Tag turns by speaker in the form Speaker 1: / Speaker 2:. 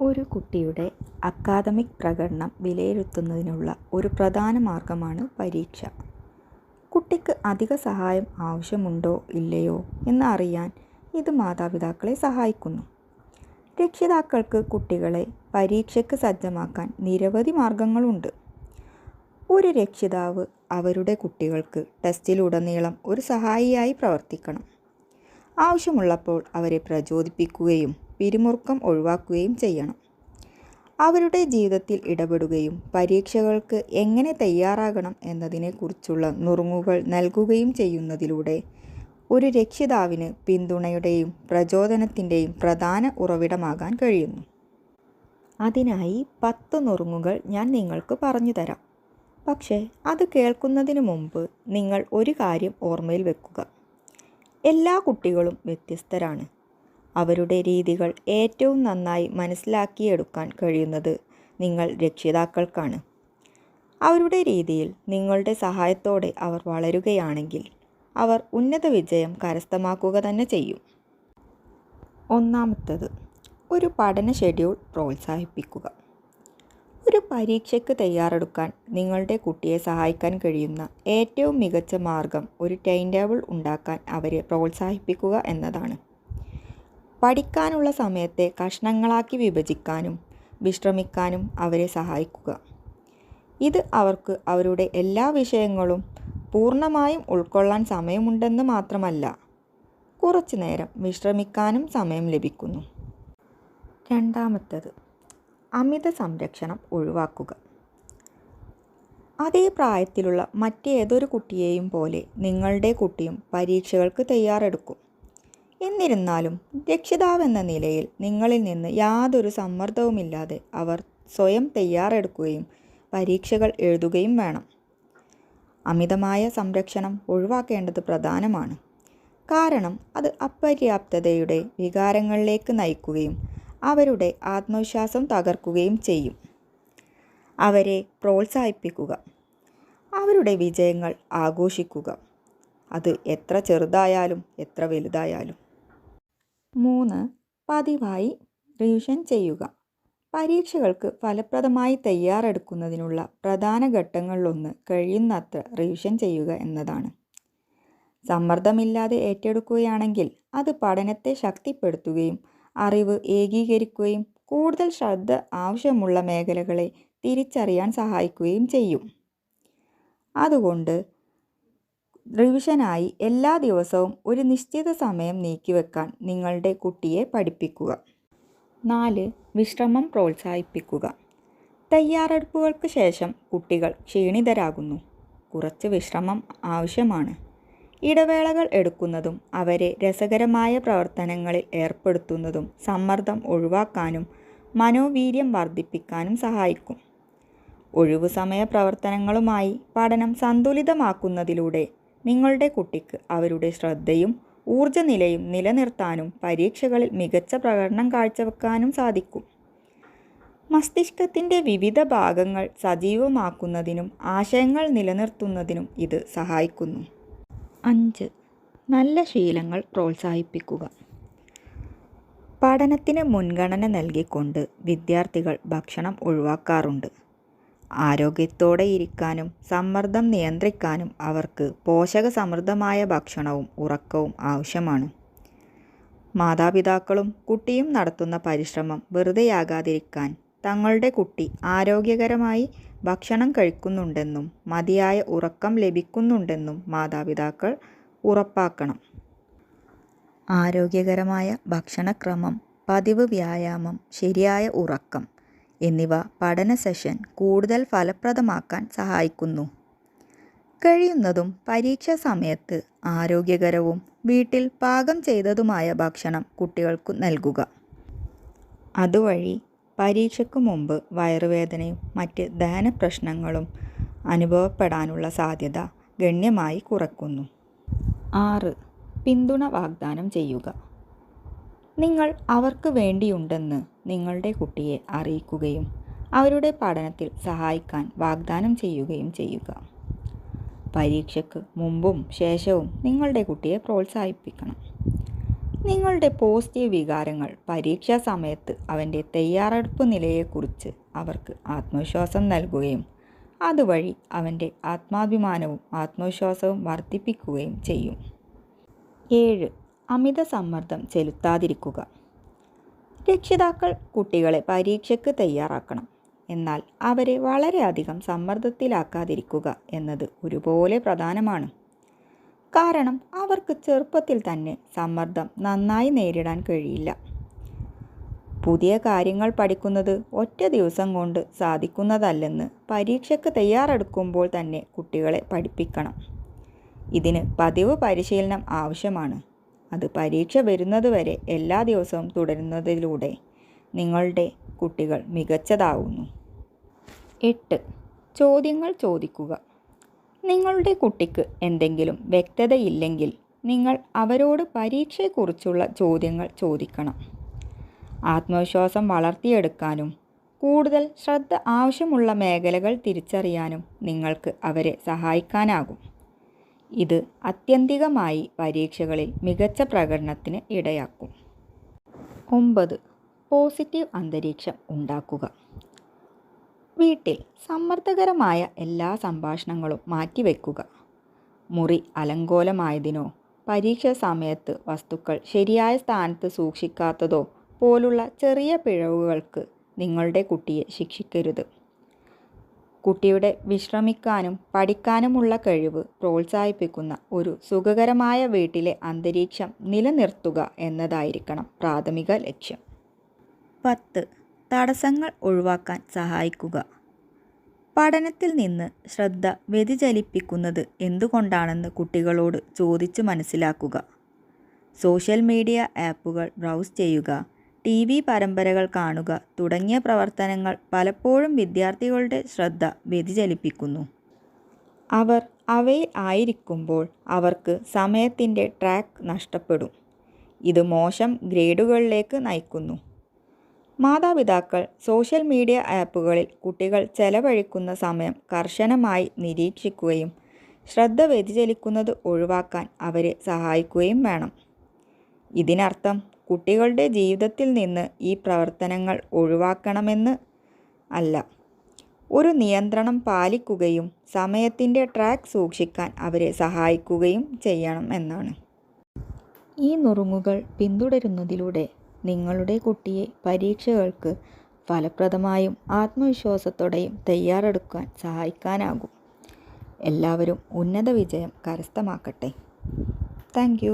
Speaker 1: ഒരു കുട്ടിയുടെ അക്കാദമിക് പ്രകടനം വിലയിരുത്തുന്നതിനുള്ള ഒരു പ്രധാന മാർഗമാണ് പരീക്ഷ. കുട്ടിക്ക് അധിക സഹായം ആവശ്യമുണ്ടോ ഇല്ലയോ എന്ന് അറിയാൻ ഇത് മാതാപിതാക്കളെ സഹായിക്കുന്നു. രക്ഷിതാക്കൾക്ക് കുട്ടികളെ പരീക്ഷയ്ക്ക് സജ്ജമാക്കാൻ നിരവധി മാർഗങ്ങളുണ്ട്. ഒരു രക്ഷിതാവ് അവരുടെ കുട്ടികൾക്ക് ടെസ്റ്റിലുടനീളം ഒരു സഹായിയായി പ്രവർത്തിക്കണം. ആവശ്യമുള്ളപ്പോൾ അവരെ പ്രചോദിപ്പിക്കുകയും പിരിമുറുക്കം ഒഴിവാക്കുകയും ചെയ്യണം. അവരുടെ ജീവിതത്തിൽ ഇടപെടുകയും പരീക്ഷകൾക്ക് എങ്ങനെ തയ്യാറാകണം എന്നതിനെക്കുറിച്ചുള്ള നുറുങ്ങുകൾ നൽകുകയും ചെയ്യുന്നതിലൂടെ ഒരു രക്ഷിതാവിന് പിന്തുണയുടെയും പ്രചോദനത്തിന്റെയും പ്രധാന ഉറവിടമാകാൻ കഴിയുന്നു. അതിനായി പത്ത് നുറുങ്ങുകൾ ഞാൻ നിങ്ങൾക്ക് പറഞ്ഞു തരാം പക്ഷേ അത് കേൾക്കുന്നതിന് മുമ്പ് നിങ്ങൾ ഒരു കാര്യം ഓർമ്മയിൽ വെക്കുക. എല്ലാ കുട്ടികളും വ്യത്യസ്തരാണ്. അവരുടെ രീതികൾ ഏറ്റവും നന്നായി മനസ്സിലാക്കിയെടുക്കാൻ കഴിയുന്നത് നിങ്ങൾ രക്ഷിതാക്കൾക്കാണ്. അവരുടെ രീതിയിൽ നിങ്ങളുടെ സഹായത്തോടെ അവർ വളരുകയാണെങ്കിൽ അവർ ഉന്നത വിജയം കരസ്ഥമാക്കുക തന്നെ ചെയ്യും. ഒന്നാമത്തത് ഒരു പഠന ഷെഡ്യൂൾ പ്രോത്സാഹിപ്പിക്കുക. ഒരു പരീക്ഷയ്ക്ക് തയ്യാറെടുക്കാൻ നിങ്ങളുടെ കുട്ടിയെ സഹായിക്കാൻ കഴിയുന്ന ഏറ്റവും മികച്ച മാർഗം ഒരു ടൈം ടേബിൾ ഉണ്ടാക്കാൻ അവരെ പ്രോത്സാഹിപ്പിക്കുക എന്നതാണ്. പഠിക്കാനുള്ള സമയത്തെ കഷ്ണങ്ങളാക്കി വിഭജിക്കാനും വിശ്രമിക്കാനും അവരെ സഹായിക്കുക. ഇത് അവർക്ക് അവരുടെ എല്ലാ വിഷയങ്ങളും പൂർണമായും ഉൾക്കൊള്ളാൻ സമയമുണ്ടെന്ന് മാത്രമല്ല, കുറച്ച് നേരം വിശ്രമിക്കാനും സമയം ലഭിക്കുന്നു. രണ്ടാമത്തേത് അമിത സംരക്ഷണം ഒഴിവാക്കുക. അതേ പ്രായത്തിലുള്ള മറ്റേതൊരു കുട്ടിയെയും പോലെ നിങ്ങളുടെ കുട്ടിയും പരീക്ഷകൾക്ക് തയ്യാറെടുക്കും. എന്നിരുന്നാലും രക്ഷിതാവെന്ന നിലയിൽ നിങ്ങളിൽ നിന്ന് യാതൊരു സമ്മർദ്ദവുമില്ലാതെ അവർ സ്വയം തയ്യാറെടുക്കുകയും പരീക്ഷകൾ എഴുതുകയും വേണം. അമിതമായ സംരക്ഷണം ഒഴിവാക്കേണ്ടത് പ്രധാനമാണ്. കാരണം അത് അപര്യാപ്തതയുടെ വികാരങ്ങളിലേക്ക് നയിക്കുകയും അവരുടെ ആത്മവിശ്വാസം തകർക്കുകയും ചെയ്യും. അവരെ പ്രോത്സാഹിപ്പിക്കുക. അവരുടെ വിജയങ്ങൾ ആഘോഷിക്കുക. അത് എത്ര ചെറുതായാലും എത്ര വലുതായാലും. മൂന്ന് പതിവായി റിവിഷൻ ചെയ്യുക. പരീക്ഷകൾക്ക് ഫലപ്രദമായി തയ്യാറെടുക്കുന്നതിനുള്ള പ്രധാന ഘട്ടങ്ങളിലൊന്ന് കഴിയുന്നത്ര റിവിഷൻ ചെയ്യുക എന്നതാണ്. സമ്മർദ്ദമില്ലാതെ ഏറ്റെടുക്കുകയാണെങ്കിൽ അത് പഠനത്തെ ശക്തിപ്പെടുത്തുകയും അറിവ് ഏകീകരിക്കുകയും കൂടുതൽ ശ്രദ്ധ ആവശ്യമുള്ള മേഖലകളെ തിരിച്ചറിയാൻ സഹായിക്കുകയും ചെയ്യും. അതുകൊണ്ട് റിവിഷനായി എല്ലാ ദിവസവും ഒരു നിശ്ചിത സമയം നീക്കിവെക്കാൻ നിങ്ങളുടെ കുട്ടിയെ പഠിപ്പിക്കുക. നാല് വിശ്രമം പ്രോത്സാഹിപ്പിക്കുക. തയ്യാറെടുപ്പുകൾക്ക് ശേഷം കുട്ടികൾ ക്ഷീണിതരാകുന്നു. കുറച്ച് വിശ്രമം ആവശ്യമാണ്. ഇടവേളകൾ എടുക്കുന്നതും അവരെ രസകരമായ പ്രവർത്തനങ്ങളിൽ ഏർപ്പെടുത്തുന്നതും സമ്മർദ്ദം ഒഴിവാക്കാനും മനോവീര്യം വർദ്ധിപ്പിക്കാനും സഹായിക്കും. ഒഴിവു സമയ പ്രവർത്തനങ്ങളുമായി പഠനം സന്തുലിതമാക്കുന്നതിലൂടെ നിങ്ങളുടെ കുട്ടിക്ക് അവരുടെ ശ്രദ്ധയും ഊർജനിലയും നിലനിർത്താനും പരീക്ഷകളിൽ മികച്ച പ്രകടനം കാഴ്ചവെക്കാനും സാധിക്കും. മസ്തിഷ്കത്തിന്റെ വിവിധ ഭാഗങ്ങൾ സജീവമാക്കുന്നതിനും ആശയങ്ങൾ നിലനിർത്തുന്നതിനും ഇത് സഹായിക്കുന്നു. അഞ്ച് നല്ല ശീലങ്ങൾ പ്രോത്സാഹിപ്പിക്കുക. പഠനത്തിന് മുൻഗണന നൽകിക്കൊണ്ട് വിദ്യാർത്ഥികൾ ഭക്ഷണം ഒഴിവാക്കാറുണ്ട്. ആരോഗ്യത്തോടെയിരിക്കാനും സമ്മർദ്ദം നിയന്ത്രിക്കാനും അവർക്ക് പോഷകസമൃദ്ധമായ ഭക്ഷണവും ഉറക്കവും ആവശ്യമാണ്. മാതാപിതാക്കളും കുട്ടിയും നടത്തുന്ന പരിശ്രമം വെറുതെയാകാതിരിക്കാൻ തങ്ങളുടെ കുട്ടി ആരോഗ്യകരമായി ഭക്ഷണം കഴിക്കുന്നുണ്ടെന്നും മതിയായ ഉറക്കം ലഭിക്കുന്നുണ്ടെന്നും മാതാപിതാക്കൾ ഉറപ്പാക്കണം. ആരോഗ്യകരമായ ഭക്ഷണക്രമം, പതിവ് വ്യായാമം, ശരിയായ ഉറക്കം എന്നിവ പഠന സെഷൻ കൂടുതൽ ഫലപ്രദമാക്കാൻ സഹായിക്കുന്നു. കഴിയുന്നതും പരീക്ഷ സമയത്ത് ആരോഗ്യകരവും വീട്ടിൽ പാകം ചെയ്തതുമായ ഭക്ഷണം കുട്ടികൾക്ക് നൽകുക. അതുവഴി പരീക്ഷയ്ക്ക് മുമ്പ് വയറുവേദനയും മറ്റ് ദഹന പ്രശ്നങ്ങളും അനുഭവപ്പെടാനുള്ള സാധ്യത ഗണ്യമായി കുറയ്ക്കുന്നു. ആറ് പിന്തുണ വാഗ്ദാനം ചെയ്യുക. നിങ്ങൾ അവർക്ക് വേണ്ടിയുണ്ടെന്ന് നിങ്ങളുടെ കുട്ടിയെ അറിയിക്കുകയും അവരുടെ പഠനത്തിൽ സഹായിക്കാൻ വാഗ്ദാനം ചെയ്യുകയും ചെയ്യുക. പരീക്ഷയ്ക്ക് മുമ്പും ശേഷവും നിങ്ങളുടെ കുട്ടിയെ പ്രോത്സാഹിപ്പിക്കണം. നിങ്ങളുടെ പോസിറ്റീവ് വികാരങ്ങൾ പരീക്ഷാ സമയത്ത് അവന്റെ തയ്യാറെടുപ്പ് നിലയെക്കുറിച്ച് അവർക്ക് ആത്മവിശ്വാസം നൽകുകയും അതുവഴി അവന്റെ ആത്മാഭിമാനവും ആത്മവിശ്വാസവും വർദ്ധിപ്പിക്കുകയും ചെയ്യും ഏഴ് അമിത സമ്മർദ്ദം ചെലുത്താതിരിക്കുക. രക്ഷിതാക്കൾ കുട്ടികളെ പരീക്ഷയ്ക്ക് തയ്യാറാക്കണം. എന്നാൽ അവരെ വളരെയധികം സമ്മർദ്ദത്തിലാക്കാതിരിക്കുക എന്നത് ഒരുപോലെ പ്രധാനമാണ്. കാരണം അവർക്ക് ചെറുപ്പത്തിൽ തന്നെ സമ്മർദ്ദം നന്നായി നേരിടാൻ കഴിയില്ല. പുതിയ കാര്യങ്ങൾ പഠിക്കുന്നത് ഒറ്റ ദിവസം കൊണ്ട് സാധിക്കുന്നതല്ലെന്ന് പരീക്ഷയ്ക്ക് തയ്യാറെടുക്കുമ്പോൾ തന്നെ കുട്ടികളെ പഠിപ്പിക്കണം. ഇതിന് പതിവ് പരിശീലനം ആവശ്യമാണ്. അത് പരീക്ഷ വരുന്നതുവരെ എല്ലാ ദിവസവും തുടരുന്നതിലൂടെ നിങ്ങളുടെ കുട്ടികൾ മികച്ചതാവുന്നു. എട്ട്. ചോദ്യങ്ങൾ ചോദിക്കുക. നിങ്ങളുടെ കുട്ടിക്ക് എന്തെങ്കിലും വ്യക്തതയില്ലെങ്കിൽ നിങ്ങൾ അവരോട് പരീക്ഷയെക്കുറിച്ചുള്ള ചോദ്യങ്ങൾ ചോദിക്കണം. ആത്മവിശ്വാസം വളർത്തിയെടുക്കാനും കൂടുതൽ ശ്രദ്ധ ആവശ്യമുള്ള മേഖലകൾ തിരിച്ചറിയാനും നിങ്ങൾക്ക് അവരെ സഹായിക്കാനാകും. ഇത് അത്യന്തികമായി പരീക്ഷകളിൽ മികച്ച പ്രകടനത്തിന് ഇടയാക്കും. ഒമ്പത്. പോസിറ്റീവ് അന്തരീക്ഷം ഉണ്ടാക്കുക. വീട്ടിൽ സമ്മർദ്ദകരമായ എല്ലാ സംഭാഷണങ്ങളും മാറ്റിവെക്കുക. മുറി അലങ്കോലമായതിനോ പരീക്ഷാ സമയത്ത് വസ്തുക്കൾ ശരിയായ സ്ഥാനത്ത് സൂക്ഷിക്കാത്തതോ പോലുള്ള ചെറിയ പിഴവുകൾക്ക് നിങ്ങളുടെ കുട്ടിയെ ശിക്ഷിക്കരുത്. കുട്ടിയുടെ വിശ്രമിക്കാനും പഠിക്കാനുമുള്ള കഴിവ് പ്രോത്സാഹിപ്പിക്കുന്ന ഒരു സുഖകരമായ വീട്ടിലെ അന്തരീക്ഷം നിലനിർത്തുക എന്നതായിരിക്കണം പ്രാഥമിക ലക്ഷ്യം. പത്ത്. തടസ്സങ്ങൾ ഒഴിവാക്കാൻ സഹായിക്കുക. പഠനത്തിൽ നിന്ന് ശ്രദ്ധ വ്യതിചലിപ്പിക്കുന്നത് എന്തുകൊണ്ടാണെന്ന് കുട്ടികളോട് ചോദിച്ചു മനസ്സിലാക്കുക. സോഷ്യൽ മീഡിയ ആപ്പുകൾ ബ്രൗസ് ചെയ്യുക. ടി വി പരമ്പരകൾ കാണുക തുടങ്ങിയ പ്രവർത്തനങ്ങൾ പലപ്പോഴും വിദ്യാർത്ഥികളുടെ ശ്രദ്ധ വ്യതിചലിപ്പിക്കുന്നു. അവർ അവയിൽ ആയിരിക്കുമ്പോൾ അവർക്ക് സമയത്തിന്റെ ട്രാക്ക് നഷ്ടപ്പെടും. ഇത് മോശം ഗ്രേഡുകളിലേക്ക് നയിക്കുന്നു. മാതാപിതാക്കൾ സോഷ്യൽ മീഡിയ ആപ്പുകളിൽ കുട്ടികൾ ചെലവഴിക്കുന്ന സമയം കർശനമായി നിരീക്ഷിക്കുകയും ശ്രദ്ധ വ്യതിചലിക്കുന്നത് ഒഴിവാക്കാൻ അവരെ സഹായിക്കുകയും വേണം. ഇതിനർത്ഥം കുട്ടികളുടെ ജീവിതത്തിൽ നിന്ന് ഈ പ്രവർത്തനങ്ങൾ ഒഴിവാക്കണമെന്ന് അല്ല. ഒരു നിയന്ത്രണം പാലിക്കുകയും സമയത്തിന്റെ ട്രാക്ക് സൂക്ഷിക്കാൻ അവരെ സഹായിക്കുകയും ചെയ്യണം എന്നാണ്. ഈ നുറുങ്ങുകൾ പിന്തുടരുന്നതിലൂടെ നിങ്ങളുടെ കുട്ടിയെ പരീക്ഷകൾക്ക് ഫലപ്രദമായും ആത്മവിശ്വാസത്തോടെയും തയ്യാറെടുക്കാൻ സഹായിക്കാനാകും. എല്ലാവരും ഉന്നത വിജയം കരസ്ഥമാക്കട്ടെ. താങ്ക്